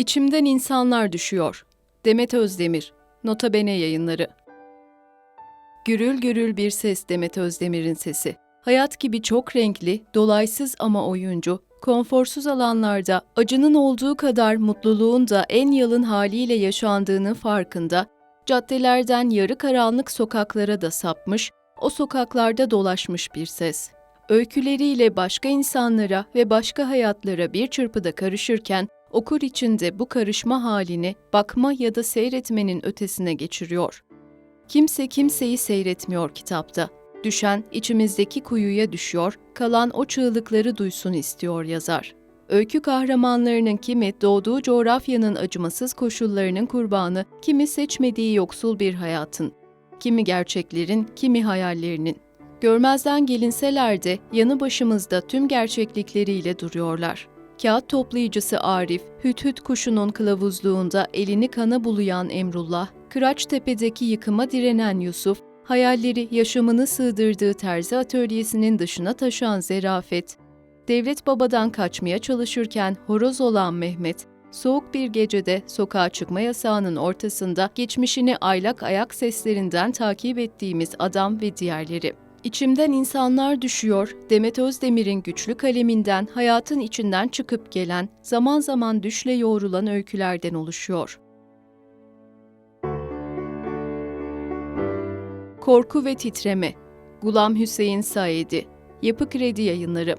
İçimden insanlar düşüyor. Demet Özdemir, Nota Bene yayınları. Gürül gürül bir ses Demet Özdemir'in sesi. Hayat gibi çok renkli, dolaysız ama oyuncu, konforsuz alanlarda acının olduğu kadar mutluluğun da en yalın haliyle yaşandığının farkında, caddelerden yarı karanlık sokaklara da sapmış, o sokaklarda dolaşmış bir ses. Öyküleriyle başka insanlara ve başka hayatlara bir çırpıda karışırken okur içinde bu karışma halini bakma ya da seyretmenin ötesine geçiriyor. Kimse kimseyi seyretmiyor kitapta. Düşen içimizdeki kuyuya düşüyor, kalan o çığlıkları duysun istiyor yazar. Öykü kahramanlarının kimi doğduğu coğrafyanın acımasız koşullarının kurbanı, kimi seçmediği yoksul bir hayatın, kimi gerçeklerin, kimi hayallerinin. Görmezden gelinseler de yanı başımızda tüm gerçeklikleriyle duruyorlar. Kağıt toplayıcısı Arif, hüt hüt kuşunun kılavuzluğunda elini kana bulayan Emrullah, Kıraçtepe'deki yıkıma direnen Yusuf, hayalleri yaşamını sığdırdığı terzi atölyesinin dışına taşan Zerafet, devlet babadan kaçmaya çalışırken horoz olan Mehmet, soğuk bir gecede sokağa çıkma yasağının ortasında geçmişini aylak ayak seslerinden takip ettiğimiz adam ve diğerleri. İçimden insanlar düşüyor, Demet Özdemir'in güçlü kaleminden hayatın içinden çıkıp gelen, zaman zaman düşle yoğrulan öykülerden oluşuyor. Korku ve Titreme Gulam Hüseyin Saidi Yapı Kredi Yayınları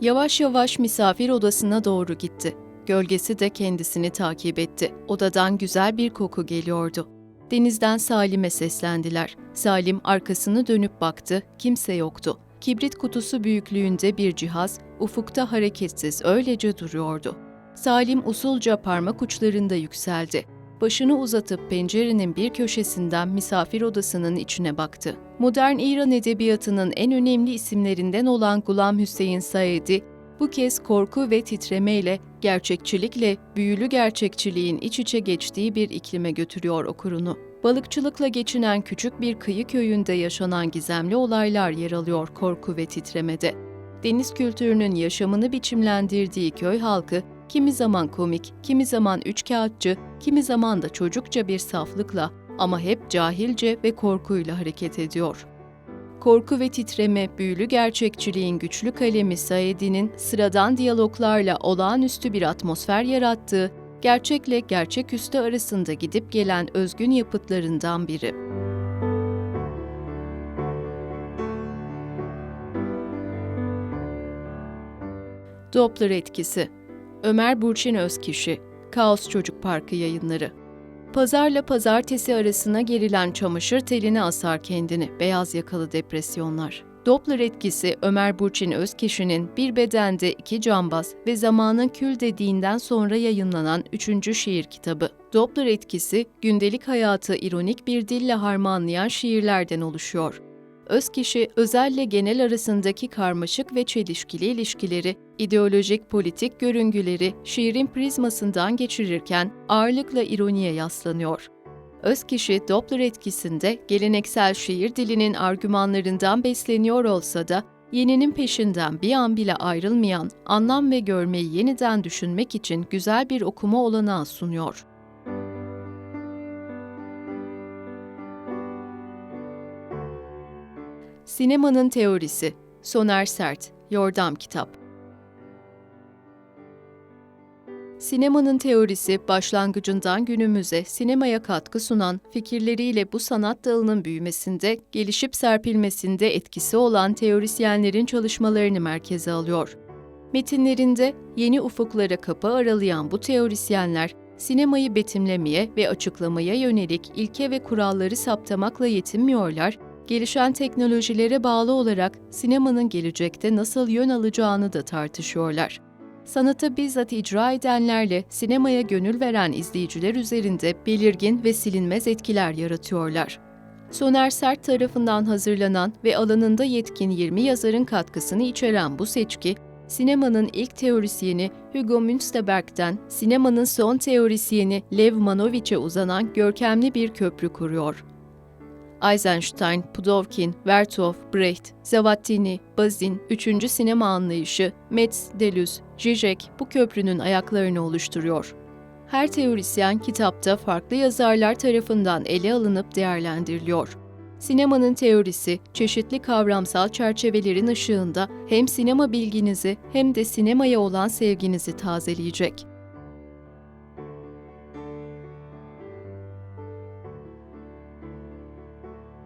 Yavaş yavaş misafir odasına doğru gitti. Gölgesi de kendisini takip etti. Odadan güzel bir koku geliyordu. Denizden Salim'e seslendiler. Salim arkasını dönüp baktı, kimse yoktu. Kibrit kutusu büyüklüğünde bir cihaz, ufukta hareketsiz öylece duruyordu. Salim usulca parmak uçlarında yükseldi. Başını uzatıp pencerenin bir köşesinden misafir odasının içine baktı. Modern İran edebiyatının en önemli isimlerinden olan Gulam Hüseyin Said'i bu kez korku ve titremeyle, gerçekçilikle, büyülü gerçekçiliğin iç içe geçtiği bir iklime götürüyor okurunu. Balıkçılıkla geçinen küçük bir kıyı köyünde yaşanan gizemli olaylar yer alıyor korku ve titremede. Deniz kültürünün yaşamını biçimlendirdiği köy halkı, kimi zaman komik, kimi zaman üçkağıtçı, kimi zaman da çocukça bir saflıkla ama hep cahilce ve korkuyla hareket ediyor. Korku ve titreme, büyülü gerçekçiliğin güçlü kalemi Said'in sıradan diyaloglarla olağanüstü bir atmosfer yarattığı, gerçekle gerçeküstü arasında gidip gelen özgün yapıtlarından biri. Doppler etkisi Ömer Burçin Özkişi Kaos Çocuk Parkı yayınları Pazarla pazartesi arasına gerilen çamaşır teline asar kendini beyaz yakalı depresyonlar. Doppler etkisi Ömer Burçin Özkişi'nin bir bedende iki cambaz ve zamanın kül dediğinden sonra yayınlanan üçüncü şiir kitabı. Doppler etkisi gündelik hayatı ironik bir dille harmanlayan şiirlerden oluşuyor. Özkişi, özelle genel arasındaki karmaşık ve çelişkili ilişkileri, ideolojik politik görüngüleri şiirin prizmasından geçirirken ağırlıkla ironiye yaslanıyor. Özkişi, Doppler etkisinde geleneksel şiir dilinin argümanlarından besleniyor olsa da, yeninin peşinden bir an bile ayrılmayan, anlam ve görmeyi yeniden düşünmek için güzel bir okuma olanağı sunuyor. Sinemanın Teorisi Soner Sert Yordam Kitap Sinemanın teorisi başlangıcından günümüze sinemaya katkı sunan, fikirleriyle bu sanat dalının büyümesinde, gelişip serpilmesinde etkisi olan teorisyenlerin çalışmalarını merkeze alıyor. Metinlerinde yeni ufuklara kapı aralayan bu teorisyenler, sinemayı betimlemeye ve açıklamaya yönelik ilke ve kuralları saptamakla yetinmiyorlar, gelişen teknolojilere bağlı olarak sinemanın gelecekte nasıl yön alacağını da tartışıyorlar. Sanatı bizzat icra edenlerle sinemaya gönül veren izleyiciler üzerinde belirgin ve silinmez etkiler yaratıyorlar. Soner Sert tarafından hazırlanan ve alanında yetkin 20 yazarın katkısını içeren bu seçki, sinemanın ilk teorisyeni Hugo Münsterberg'den sinemanın son teorisyeni Lev Manovich'e uzanan görkemli bir köprü kuruyor. Eisenstein, Pudovkin, Vertov, Brecht, Zavattini, Bazin, üçüncü sinema anlayışı, Metz, Deleuze, Zizek bu köprünün ayaklarını oluşturuyor. Her teorisyen kitapta farklı yazarlar tarafından ele alınıp değerlendiriliyor. Sinemanın teorisi, çeşitli kavramsal çerçevelerin ışığında hem sinema bilginizi hem de sinemaya olan sevginizi tazeleyecek.